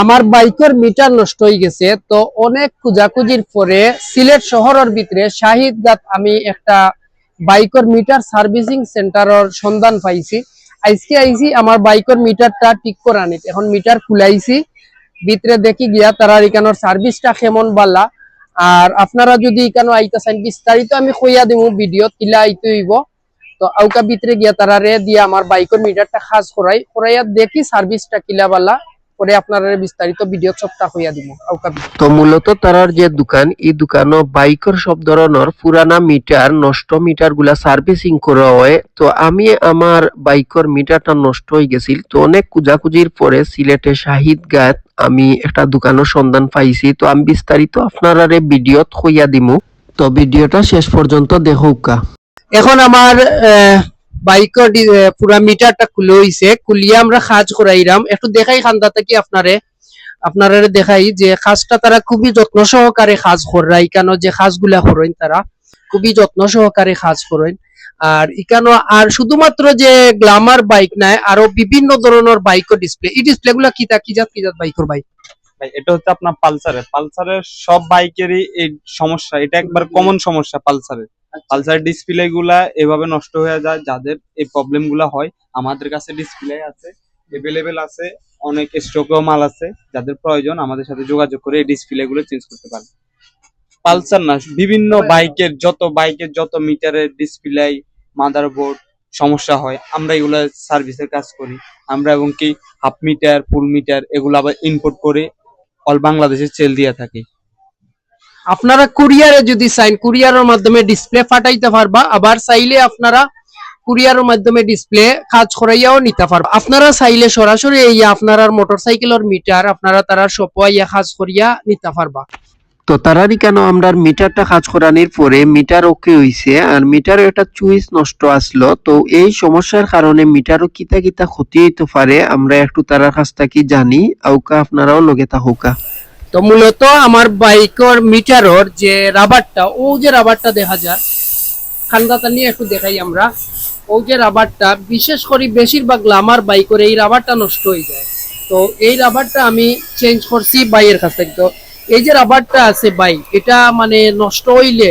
আমার বাইকের মিটার নষ্ট হয়ে গেছে, তো অনেক খুঁজাখুঁজির পরে সিলেট শহরের ভিতরে শাহিদগাত আমি একটা বাইকের মিটার সার্ভিসিং সেন্টারের সন্ধান পাইছি। আজকে আইছি আমার বাইকের মিটারটা ঠিক করে আনিত এখন মিটার খুলাইছি, ভিতরে দেখি গিয়া তারা এখানোর সার্ভিসটা কেমন বালা। আর আপনারা যদি এখানে আইতে চান বিস্তারিত আমি কইয়া দিব ভিডিও কিলা আইতে হইব। তো আউকা ভিতরে গিয়া তারা রে দিয়া আমার বাইকের মিটারটা খাস করাই, করাইয়া দেখি সার্ভিসটা কিলা বালা। পরে আপনারা বিস্তারিত ভিডিও সবটা হইয়া দিব তো মূলত তারার যে দোকান এই দোকানও বাইকের সব ধরনের পুরানা মিটার নষ্ট মিটারগুলা সার্ভিসিং করা হয়। তো আমি আমার বাইকের মিটারটা নষ্ট হয়ে গেছিল। তো অনেক কুজাকুজির পরে সিলেটে শাহিদ গাত আমি একটা দোকানের সন্ধান পাইছি। তো আমি বিস্তারিত আপনারা ভিডিওত হইয়া দিমু। তো ভিডিওটা শেষ পর্যন্ত দেখুকা এখন আমার আহ, বাইকের পুরা মিটারটা খুলে হইছে খুলিয়া আমরা কাজ করাইরাম একটু দেখাই খান্দাতে কি আপনারে আপনারা দেখাই যে কাজটা তারা খুবই যত্ন সহকারে কাজ করাই কেন যে কাজগুলা করেন তারা খুবই যত্ন সহকারে কাজ করেন আর ইকানো আর শুধুমাত্র যে গ্লামার বাইক নাই, আরও বিভিন্ন ধরনের বাইকের ডিসপ্লে এই ডিসপ্লে গুলা কি তা কি জাত কি জাত বাইকের বাইক এটা হচ্ছে আপনার পালসারের। পালসারের সব বাইকেরই এই সমস্যা। এটা একবার কমন সমস্যা, পালসারের। পালসারের ডিসপ্লে গুলা এভাবে নষ্ট হয়ে যায় যাদের এই প্রবলেমগুলা হয় আমাদের কাছে ডিসপ্লে আছে এভেলেবেল আছে অনেক স্টকেও মাল আছে যাদের প্রয়োজন আমাদের সাথে যোগাযোগ করে এই ডিসপ্লে গুলো চেঞ্জ করতে পারে পালসার না বিভিন্ন বাইকের যত বাইকের যত মিটারের ডিসপ্লে মাদারবোর্ড সমস্যা হয় আমরা এগুলো সার্ভিসের কাজ করি। আমরা এবং কি হাফ মিটার ফুল মিটার এগুলো আবার ইনপুট করে অল বাংলাদেশে সেল দিয়ে থাকি। আপনারা কুরিয়ারে যদি চাইন, কুরিয়ারের মাধ্যমে ডিসপ্লে ফাটাইতে পারবা, আবার চাইলে আপনারা কুরিয়ারের মাধ্যমে ডিসপ্লে কাজ করাইয়াও নিতে পারবা। আপনারা চাইলে সরাসরি এই আপনার মোটরসাইকেলের মিটার আপনারা তারা সপাইয়া কাজ করিয়া নিতে পারবা। তো তারারই কেন আমরা মিটারটা কাজ করানোর পরে মিটার ওকে হইছে, আর মিটারও একটা চুইস নষ্ট আসলো, তো এই সমস্যার কারণে মিটারও কিতা কিতা ক্ষতি হইতে পারে, আমরা একটু তারার কাছ থেকে জানি, আউকা আপনারাও লগে থাকুকা। তো মূলত আমার বাইকের মিটারর যে রাবারটা, ও যে রাবারটা দেখা যায় খান্দাটা নিয়ে একটু দেখাই আমরা, ও যে রাবারটা, বিশেষ করে বেশিরভাগ আমার বাইকের এই রাবারটা নষ্ট হয়ে যায়। তো এই রাবারটা আমি চেঞ্জ করছি বাইয়ের কাছ থেকে। তো এই যে রাবারটা আছে বাই, এটা মানে নষ্ট হইলে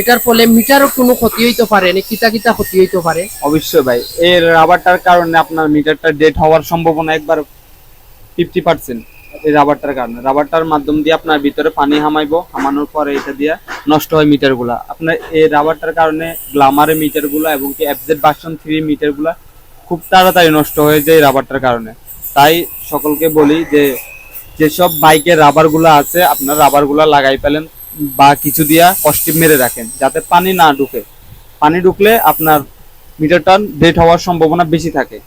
এটার ফলে মিটারও কোনো ক্ষতি হইতে পারে না, কিতা কিতা ক্ষতি হইতে পারে। অবশ্যই ভাই এর রাবারটার কারণে আপনার মিটারটা ডেট হওয়ার সম্ভাবনা একবার ফিফটি পার্সেন্ট এই রাবারটার কারণে। রাবারটার মাধ্যম দিয়ে আপনার ভিতরে পানি হামাইবো, হামানোর পরে এটা দিয়ে নষ্ট হয় মিটারগুলা। আপনার এই রাবারটার কারণে গ্লামারের মিটারগুলো এবং কি এফজেড ভার্সন থ্রি মিটারগুলা খুব তাড়াতাড়ি নষ্ট হয়ে যায় রাবারটার কারণে। তাই সকলকে বলি যে, যেসব বাইকের রাবারগুলো আছে, আপনার রাবারগুলো লাগাই ফেলেন বা কিছু দিয়া কস্টিপ মেরে রাখেন, যাতে পানি না ঢুকে। পানি ঢুকলে আপনার মিটারটা ডেট হওয়ার সম্ভাবনা বেশি থাকে।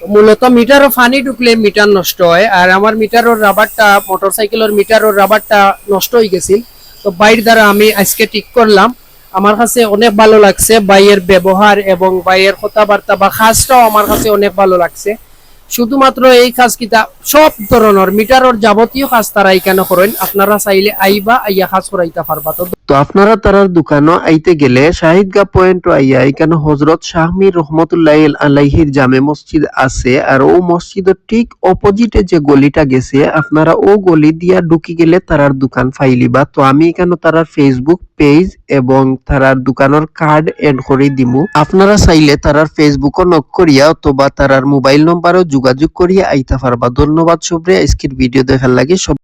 মূলত মিটারও ফানি ঢুকলে মিটার নষ্ট হয়, আর আমার মিটারের রাবারটা, মোটরসাইকেলের মিটারের রাবারটা নষ্ট হয়ে গেছিল। তো বাইর দ্বারা আমি আজকে ঠিক করলাম। আমার কাছে অনেক ভালো লাগছে বাইয়ের ব্যবহার এবং বাইয়ের কথাবার্তা বা কাজটাও আমার কাছে অনেক ভালো লাগছে। শুধুমাত্র এই কাজ সব ধরনের মিটারের যাবতীয় কাজ তারা এখানে করেন। আপনারা চাইলে আইবা আইয়া কাজ করাইতে পারবা। তো তো আপনারা তারার দোকানও আইতে গেলে শাহিদগা পয়েন্ট আইয়া এখানে হজরত শাহমির রহমতুল্লাহ আলাইহির জামে মসজিদ আছে আর ও মসজিদের ঠিক অপোজিটে যে গলিটা গেছে, আপনারা ও গলি দিয়া ঢুকি গেলে তারার দোকান ফাইলিবা। তো আমি এখানে তারার ফেসবুক পেজ এবং তারার দোকানের কার্ড এড করে দিমু। আপনারা চাইলে তারার ফেসবুকও নক করিয়া অথবা তারার মোবাইল নম্বরও যোগাযোগ করিয়া আইতা পারবা। ধন্যবাদ শুভ্রে, আজকের ভিডিও দেখার লাগে সব